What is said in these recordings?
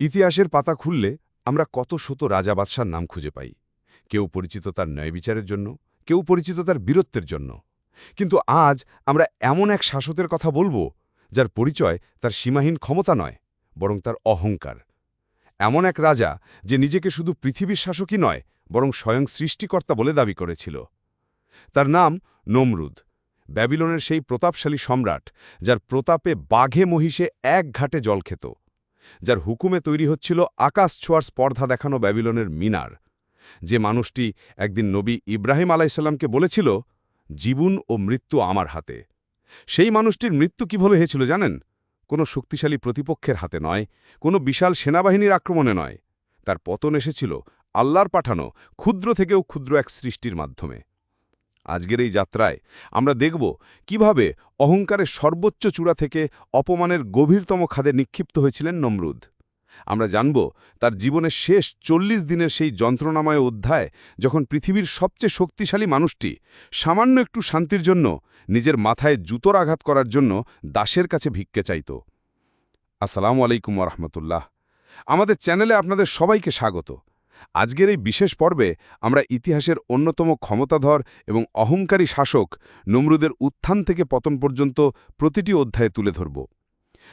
ইতিহাসের পাতা খুললে আমরা কত শত রাজা বাদশার নাম খুঁজে পাই। কেউ পরিচিত তার ন্যায় বিচারের জন্য, কেউ পরিচিত তার বীরত্বের জন্য। কিন্তু আজ আমরা এমন এক শাসকের কথা বলব, যার পরিচয় তার সীমাহীন ক্ষমতা নয়, বরং তার অহংকার। এমন এক রাজা যে নিজেকে শুধু পৃথিবীর শাসকই নয়, বরং স্বয়ং সৃষ্টিকর্তা বলে দাবি করেছিল। তার নাম নমরুদ, ব্যাবিলনের সেই প্রতাপশালী সম্রাট, যার প্রতাপে বাঘে মহিষে এক ঘাটে জল খেত। যার হুকুমে তৈরি হচ্ছিল আকাশ ছোঁয়ার স্পর্ধা দেখানো ব্যাবিলনের মিনার। যে মানুষটি একদিন নবী ইব্রাহিম আলাইসাল্লামকে বলেছিল, জীবন ও মৃত্যু আমার হাতে। সেই মানুষটির মৃত্যু কীভাবে হয়েছিল জানেন? কোনো শক্তিশালী প্রতিপক্ষের হাতে নয়, কোনো বিশাল সেনাবাহিনীর আক্রমণে নয়। তার পতন এসেছিল আল্লাহর পাঠানো ক্ষুদ্র থেকেও ক্ষুদ্র এক সৃষ্টির মাধ্যমে। আজকের এই যাত্রায় আমরা দেখব কীভাবে অহংকারের সর্বোচ্চ চূড়া থেকে অপমানের গভীরতম খাদে নিক্ষিপ্ত হয়েছিলেন নমরুদ। আমরা জানব তার জীবনের শেষ চল্লিশ দিনের সেই যন্ত্রণাময় অধ্যায় যখন পৃথিবীর সবচেয়ে শক্তিশালী মানুষটি সামান্য একটু শান্তির জন্য নিজের মাথায় জুতোর আঘাত করার জন্য দাসের কাছে ভিক্ষে চাইত। আসসালামু আলাইকুম রহমতুল্লাহ। আমাদের চ্যানেলে আপনাদের সবাইকে স্বাগত। আজকের এই বিশেষ পর্বে আমরা ইতিহাসের অন্যতম ক্ষমতাধর এবং অহংকারী শাসক নমরুদের উত্থান থেকে পতন পর্যন্ত প্রতিটি অধ্যায়ে তুলে ধরব।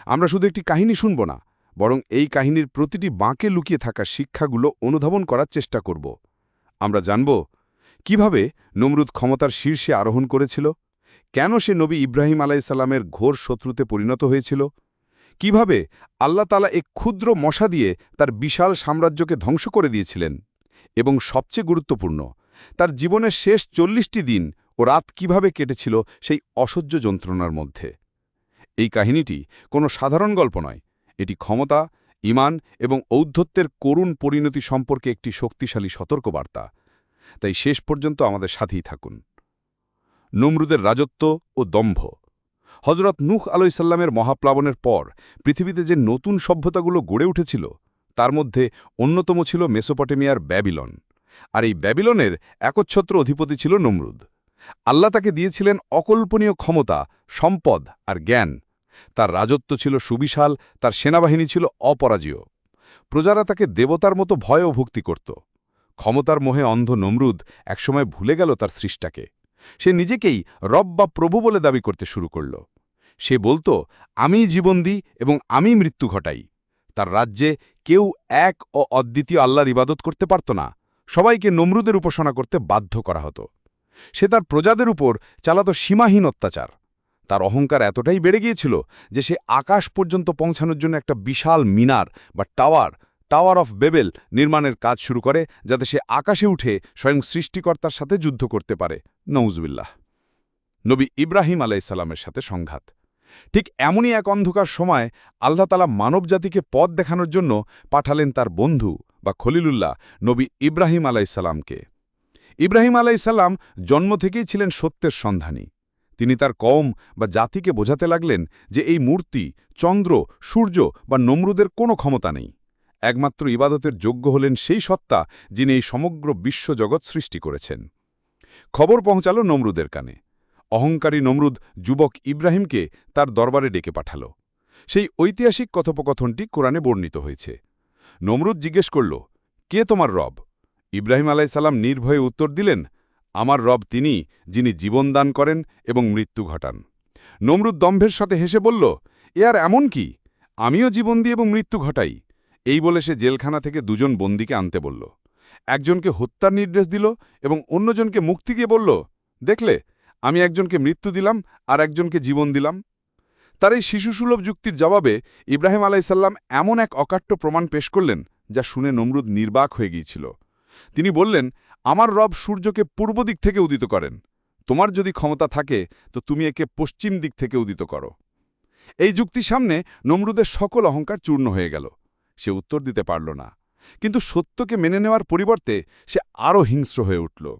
আমরা শুধু একটি কাহিনী শুনব না, বরং এই কাহিনীর প্রতিটি বাঁকে লুকিয়ে থাকা শিক্ষাগুলো অনুধাবন করার চেষ্টা করব। আমরা জানব, কীভাবে নমরুদ ক্ষমতার শীর্ষে আরোহণ করেছিল? কেন সে নবী ইব্রাহিম আলাইসাল্লামের ঘোর শত্রুতে পরিণত হয়েছিল? কীভাবে আল্লাহ তালা এক ক্ষুদ্র মশা দিয়ে তার বিশাল সাম্রাজ্যকে ধ্বংস করে দিয়েছিলেন? এবং সবচেয়ে গুরুত্বপূর্ণ, তার জীবনের শেষ চল্লিশটি দিন ও রাত কীভাবে কেটেছিল সেই অসহ্য যন্ত্রণার মধ্যে? এই কাহিনীটি কোনো সাধারণ গল্প নয়। এটি ক্ষমতা ইমান এবং ঔদ্ধত্যের করুণ পরিণতি সম্পর্কে একটি শক্তিশালী সতর্কবার্তা। তাই শেষ পর্যন্ত আমাদের সাথেই থাকুন। নমরুদের রাজত্ব ও দম্ভ। হজরত নুহ আলাইসাল্লামের মহাপ্লাবনের পর পৃথিবীতে যে নতুন সভ্যতাগুলো গড়ে উঠেছিল, তার মধ্যে অন্যতম ছিল মেসোপটেমিয়ার ব্যাবিলন। আর এই ব্যাবিলনের একচ্ছত্র অধিপতি ছিল নমরুদ। আল্লাহ তাকে দিয়েছিলেন অকল্পনীয় ক্ষমতা, সম্পদ আর জ্ঞান। তার রাজত্ব ছিল সুবিশাল, তার সেনাবাহিনী ছিল অপরাজীয়। প্রজারা তাকে দেবতার মতো ভয় ও ভক্তি করত। ক্ষমতার মোহে অন্ধ নমরুদ একসময় ভুলে গেল তার সৃষ্টাকে। সে নিজেকেই রব বা প্রভু বলে দাবি করতে শুরু করল। সে বলতো, আমি জীবন দিই এবং আমি মৃত্যু ঘটাই। তার রাজ্যে কেউ এক ও অদ্বিতীয় আল্লাহর ইবাদত করতে পারত না। সবাইকে নমরুদের উপাসনা করতে বাধ্য করা হতো। সে তার প্রজাদের উপর চালাত সীমাহীন অত্যাচার। তার অহংকার এতটাই বেড়ে গিয়েছিল যে সে আকাশ পর্যন্ত পৌঁছানোর জন্য একটা বিশাল মিনার বা টাওয়ার টাওয়ার অফ বেবেল নির্মাণের কাজ শুরু করে, যাতে সে আকাশে উঠে স্বয়ং সৃষ্টিকর্তার সাথে যুদ্ধ করতে পারে। নৌজবিল্লাহ নবী ইব্রাহিম আলাইসাল্লামের সাথে সংঘাত। ঠিক এমনই এক অন্ধকার সময় আল্লাহ তালা মানবজাতিকে পথ দেখানোর জন্য পাঠালেন তার বন্ধু বা খলিলুল্লাহ নবী ইব্রাহিম আলাইসাল্লামকে ইব্রাহিম আলাইসাল্লাম জন্ম থেকেই ছিলেন সত্যের সন্ধানী। তিনি তার কম বা জাতিকে বোঝাতে লাগলেন যে এই মূর্তি, চন্দ্র, সূর্য বা নমরুদের কোনো ক্ষমতা নেই। একমাত্র ইবাদতের যোগ্য হলেন সেই সত্তা যিনি এই সমগ্র বিশ্বজগৎ সৃষ্টি করেছেন। খবর পৌঁছাল নমরুদের কানে। অহংকারী নমরুদ যুবক ইব্রাহিমকে তার দরবারে ডেকে পাঠাল। সেই ঐতিহাসিক কথোপকথনটি কোরআনে বর্ণিত হয়েছে। নমরুদ জিজ্ঞেস করল, কে তোমার রব? ইব্রাহিম আলাইসাল্লাম নির্ভয়ে উত্তর দিলেন, আমার রব তিনি যিনি জীবন দান করেন এবং মৃত্যু ঘটান। নমরুদ দম্ভের সাথে হেসে বলল, এ আর এমন কি? আমিও জীবন দিই এবং মৃত্যু ঘটাই। এই বলে সে জেলখানা থেকে দুজন বন্দিকে আনতে বলল। একজনকে হত্যার নির্দেশ দিল এবং অন্যজনকে মুক্তি গিয়ে বলল, দেখলে, আমি একজনকে মৃত্যু দিলাম আর একজনকে জীবন দিলাম। তার এই শিশুসুলভ যুক্তির জবাবে ইব্রাহিম আলাইসাল্লাম এমন এক অকাট্য প্রমাণ পেশ করলেন, যা শুনে নমরুদ নির্বাক হয়ে গিয়েছিল। তিনি বললেন, আমার রব সূর্যকে পূর্ব দিক থেকে উদিত করেন। তোমার যদি ক্ষমতা থাকে, তো তুমি একে পশ্চিম দিক থেকে উদিত করো। এই যুক্তির সামনে নমরুদের সকল অহংকার চূর্ণ হয়ে গেল। সে উত্তর দিতে পারল না। কিন্তু সত্যকে মেনে নেওয়ার পরিবর্তে সে আরও হিংস্র হয়ে উঠল।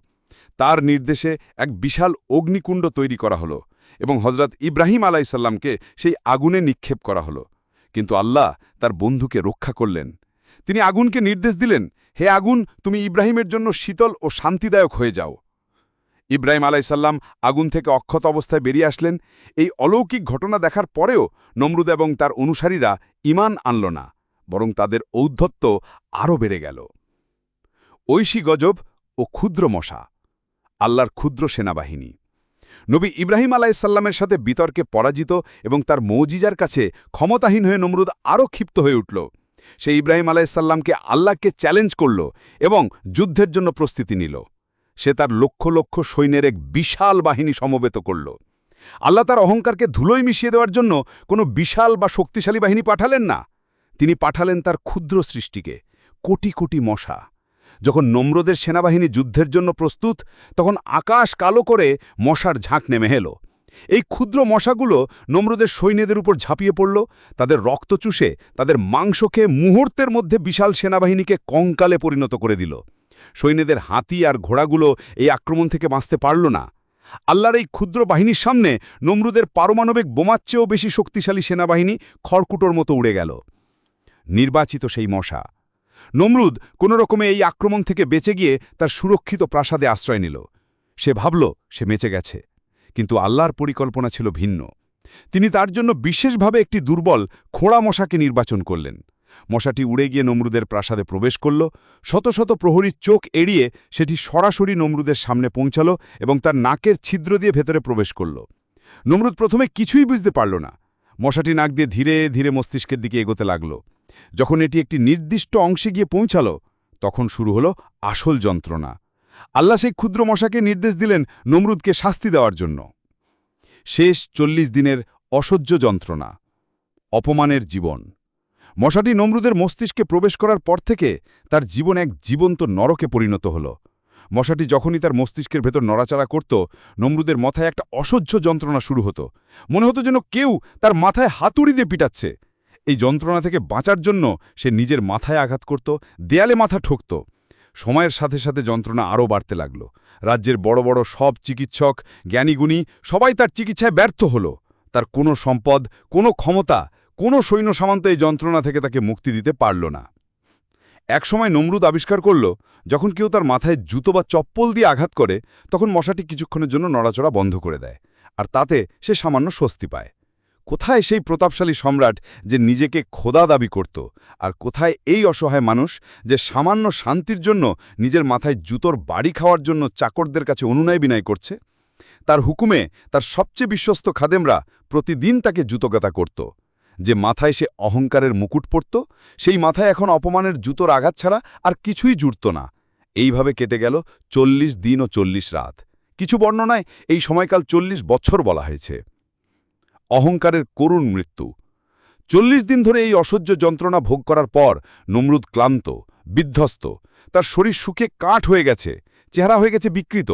তার নির্দেশে এক বিশাল অগ্নিকুণ্ড তৈরি করা হলো এবং হজরত ইব্রাহিম আলাইসাল্লামকে সেই আগুনে নিক্ষেপ করা হলো। কিন্তু আল্লাহ তার বন্ধুকে রক্ষা করলেন। তিনি আগুনকে নির্দেশ দিলেন, হে আগুন, তুমি ইব্রাহিমের জন্য শীতল ও শান্তিদায়ক হয়ে যাও। ইব্রাহিম আলাইসাল্লাম আগুন থেকে অক্ষত অবস্থায় বেরিয়ে আসলেন। এই অলৌকিক ঘটনা দেখার পরেও নমরুদ এবং তার অনুসারীরা ইমান আনল না। বরং তাদের ঔদ্ধত্য আরও বেড়ে গেল। ঐশী গজব ও ক্ষুদ্র মশা, আল্লাহর ক্ষুদ্র সেনাবাহিনী। নবী ইব্রাহিম আলাইসাল্লামের সাথে বিতর্কে পরাজিত এবং তার মৌজিজার কাছে ক্ষমতাহীন হয়ে নমরুদ আরও ক্ষিপ্ত হয়ে উঠল। সে ইব্রাহিম আলাইসাল্লামকে আল্লাহকে চ্যালেঞ্জ করল এবং যুদ্ধের জন্য প্রস্তুতি নিল। সে তার লক্ষ লক্ষ সৈন্যের এক বিশাল বাহিনী সমবেত করল। আল্লাহ তার অহংকারকে ধুলোই মিশিয়ে দেওয়ার জন্য কোনো বিশাল বা শক্তিশালী বাহিনী পাঠালেন না। তিনি পাঠালেন তার ক্ষুদ্র সৃষ্টিকে, কোটি কোটি মশা। যখন নম্রদের সেনাবাহিনী যুদ্ধের জন্য প্রস্তুত, তখন আকাশ কালো করে মশার ঝাঁক নেমে এলো। এই ক্ষুদ্র মশাগুলো নম্রদের সৈন্যদের উপর ঝাঁপিয়ে পড়ল, তাদের রক্ত চুষে, তাদের মাংসকে মুহূর্তের মধ্যে বিশাল সেনাবাহিনীকে কঙ্কালে পরিণত করে দিল। সৈন্যদের হাতি আর ঘোড়াগুলো এই আক্রমণ থেকে বাঁচতে পারল না। আল্লাহর এই ক্ষুদ্র বাহিনীর সামনে নমরুদের পারমাণবিক বোমার চেয়েও বেশি শক্তিশালী সেনাবাহিনী খড়কুটোর মতো উড়ে গেল। নির্বাচিত সেই মশা। নমরুদ কোনো রকমে এই আক্রমণ থেকে বেঁচে গিয়ে তার সুরক্ষিত প্রাসাদে আশ্রয় নিল। সে ভাবল, সে মেচে গেছে। কিন্তু আল্লাহর পরিকল্পনা ছিল ভিন্ন। তিনি তার জন্য বিশেষভাবে একটি দুর্বল, খোড়া মশাকে নির্বাচন করলেন। মশাটি উড়ে গিয়ে নমরুদের প্রাসাদে প্রবেশ করল। শত শত প্রহরীর চোখ এড়িয়ে সেটি সরাসরি নমরুদের সামনে পৌঁছাল এবং তার নাকের ছিদ্র দিয়ে ভেতরে প্রবেশ করল। নমরুদ প্রথমে কিছুই বুঝতে পারল না। মশাটি নাক দিয়ে ধীরে ধীরে মস্তিষ্কের দিকে এগোতে লাগল। যখন এটি একটি নির্দিষ্ট অংশে গিয়ে পৌঁছাল, তখন শুরু হলো আসল যন্ত্রণা। আল্লাহ সেই ক্ষুদ্র মশাকে নির্দেশ দিলেন নমরুদকে শাস্তি দেওয়ার জন্য। শেষ চল্লিশ দিনের অসহ্য যন্ত্রণা, অপমানের জীবন। মশাটি নমরুদের মস্তিষ্কে প্রবেশ করার পর থেকে তার জীবন এক জীবন্ত নরকে পরিণত হল। মশাটি যখনই তার মস্তিষ্কের ভেতর নড়াচড়া করত, নমরুদের মাথায় একটা অসহ্য যন্ত্রণা শুরু হতো। মনে হতো যেন কেউ তার মাথায় হাতুড়ি দিয়ে পিটাচ্ছে। এই যন্ত্রণা থেকে বাঁচার জন্য সে নিজের মাথায় আঘাত করত, দেয়ালে মাথা ঠকত। সময়ের সাথে সাথে যন্ত্রণা আরও বাড়তে লাগল। রাজ্যের বড় বড় সব চিকিৎসক, জ্ঞানীগুণী সবাই তার চিকিৎসায় ব্যর্থ হল। তার কোনো সম্পদ, কোনো ক্ষমতা, কোনো সৈন্য সামান্ত এই যন্ত্রণা থেকে তাকে মুক্তি দিতে পারল না। একসময় নমরুদ আবিষ্কার করল, যখন কেউ তার মাথায় জুতো বা চপ্পল দিয়ে আঘাত করে, তখন মশাটি কিছুক্ষণের জন্য নড়াচড়া বন্ধ করে দেয়, আর তাতে সে সামান্য স্বস্তি পায়। কোথায় সেই প্রতাপশালী সম্রাট যে নিজেকে খোদা দাবি করত? আর কোথায় এই অসহায় মানুষ যে সামান্য শান্তির জন্য নিজের মাথায় জুতোর বাড়ি খাওয়ার জন্য চাকরদের কাছে অনুনয় বিনয় করছে? তার হুকুমে তার সবচেয়ে বিশ্বস্ত খাদেমরা প্রতিদিন তাকে জুতোগাতা করত। যে মাথায় সে অহংকারের মুকুট পরত, সেই মাথায় এখন অপমানের জুতোর আঘাত ছাড়া আর কিছুই জুড়ত না। এইভাবে কেটে গেল চল্লিশ দিন ও চল্লিশ রাত। কিছু বর্ণনায় এই সময়কাল চল্লিশ বছর বলা হয়েছে। অহংকারের করুণ মৃত্যু। চল্লিশ দিন ধরে এই অসহ্য যন্ত্রণা ভোগ করার পর নমরুদ ক্লান্ত, বিধ্বস্ত। তার শরীর সুখে কাঠ হয়ে গেছে, চেহারা হয়ে গেছে বিকৃত।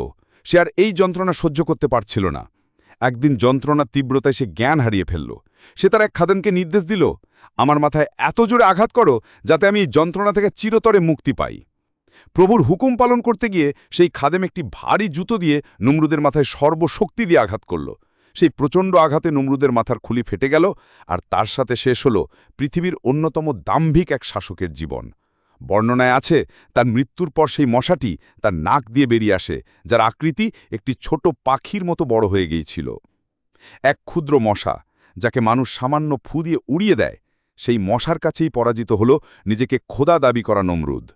সে আর এই যন্ত্রণা সহ্য করতে পারছিল না। একদিন যন্ত্রণার তীব্রতায় সে জ্ঞান হারিয়ে ফেলল। সে তার এক খাদেনকে নির্দেশ দিল, আমার মাথায় এত জোরে আঘাত করো যাতে আমি এই যন্ত্রণা থেকে চিরতরে মুক্তি পাই। প্রভুর হুকুম পালন করতে গিয়ে সেই খাদেম একটি ভারী জুতো দিয়ে নমরুদের মাথায় সর্বশক্তি দিয়ে আঘাত করল। সেই প্রচণ্ড আঘাতে নমরুদের মাথার খুলি ফেটে গেল, আর তার সাথে শেষ হল পৃথিবীর অন্যতম দাম্ভিক এক শাসকের জীবন। বর্ণনায় আছে, তার মৃত্যুর পর সেই মশাটি তার নাক দিয়ে বেরিয়ে আসে, যার আকৃতি একটি ছোট পাখির মতো বড় হয়ে গিয়েছিল। এক ক্ষুদ্র মশা, যাকে মানুষ সামান্য ফু দিয়ে উড়িয়ে দেয়, সেই মশার কাছেই পরাজিত হল নিজেকে খোদা দাবি করা নমরুদ।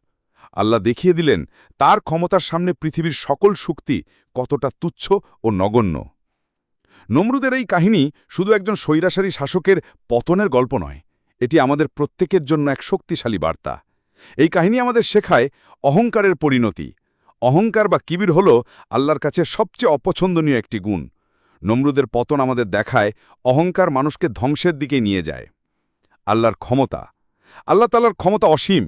আল্লাহ দেখিয়ে দিলেন, তার ক্ষমতার সামনে পৃথিবীর সকল শক্তি কতটা তুচ্ছ ও নগণ্য। নমরুদের এই কাহিনী শুধু একজন স্বৈরাচারী শাসকের পতনের গল্প নয়, এটি আমাদের প্রত্যেকের জন্য এক শক্তিশালী বার্তা। এই কাহিনী আমাদের শেখায় অহংকারের পরিণতি। অহংকার বা কিবির হল আল্লাহর কাছে সবচেয়ে অপছন্দনীয় একটি গুণ। নমরুদের পতন আমাদের দেখায় অহংকার মানুষকে ধ্বংসের দিকে নিয়ে যায়। আল্লাহর ক্ষমতা। আল্লাহ তাল্লার ক্ষমতা অসীম।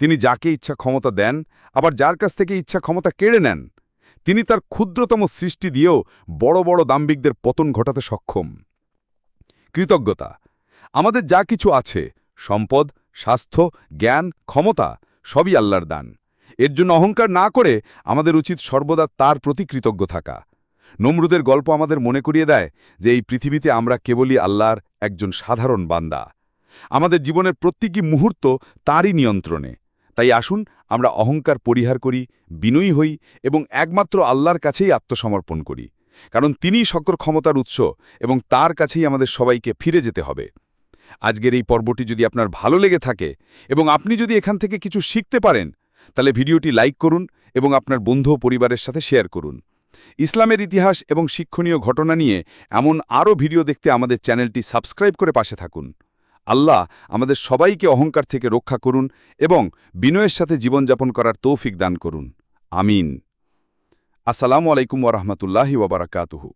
তিনি যাকে ইচ্ছা ক্ষমতা দেন, আবার যার কাছ থেকে ইচ্ছা ক্ষমতা কেড়ে নেন তিনি তার ক্ষুদ্রতম সৃষ্টি দিয়েও বড় বড় দাম্বিকদের পতন ঘটাতে সক্ষম। কৃতজ্ঞতা। আমাদের যা কিছু আছে, সম্পদ, স্বাস্থ্য, জ্ঞান, ক্ষমতা, সবই আল্লাহর দান। এর জন্য অহংকার না করে আমাদের উচিত সর্বদা তার প্রতি কৃতজ্ঞ থাকা। নমরুদের গল্প আমাদের মনে করিয়ে দেয় যে এই পৃথিবীতে আমরা কেবলই আল্লাহর একজন সাধারণ বান্দা। আমাদের জীবনের প্রত্যেকই মুহূর্ত তারই নিয়ন্ত্রণে। তাই আসুন আমরা অহংকার পরিহার করি, বিনয়ী হই এবং একমাত্র আল্লাহর কাছেই আত্মসমর্পণ করি। কারণ তিনিই সকর ক্ষমতার উৎস এবং তার কাছেই আমাদের সবাইকে ফিরে যেতে হবে। আজকের এই পর্বটি যদি আপনার ভালো লেগে থাকে এবং আপনি যদি এখান থেকে কিছু শিখতে পারেন, তাহলে ভিডিওটি লাইক করুন এবং আপনার বন্ধু পরিবারের সাথে শেয়ার করুন। ইসলামের ইতিহাস এবং শিক্ষণীয় ঘটনা নিয়ে এমন আরও ভিডিও দেখতে আমাদের চ্যানেলটি সাবস্ক্রাইব করে পাশে থাকুন। আল্লাহ আমাদের সবাইকে অহংকার থেকে রক্ষা করুন এবং বিনয়ের সাথে জীবনযাপন করার তৌফিক দান করুন। আমিন। আসসালামু আলাইকুম ওরহমতুল্লাহি ওবরাকাতুহু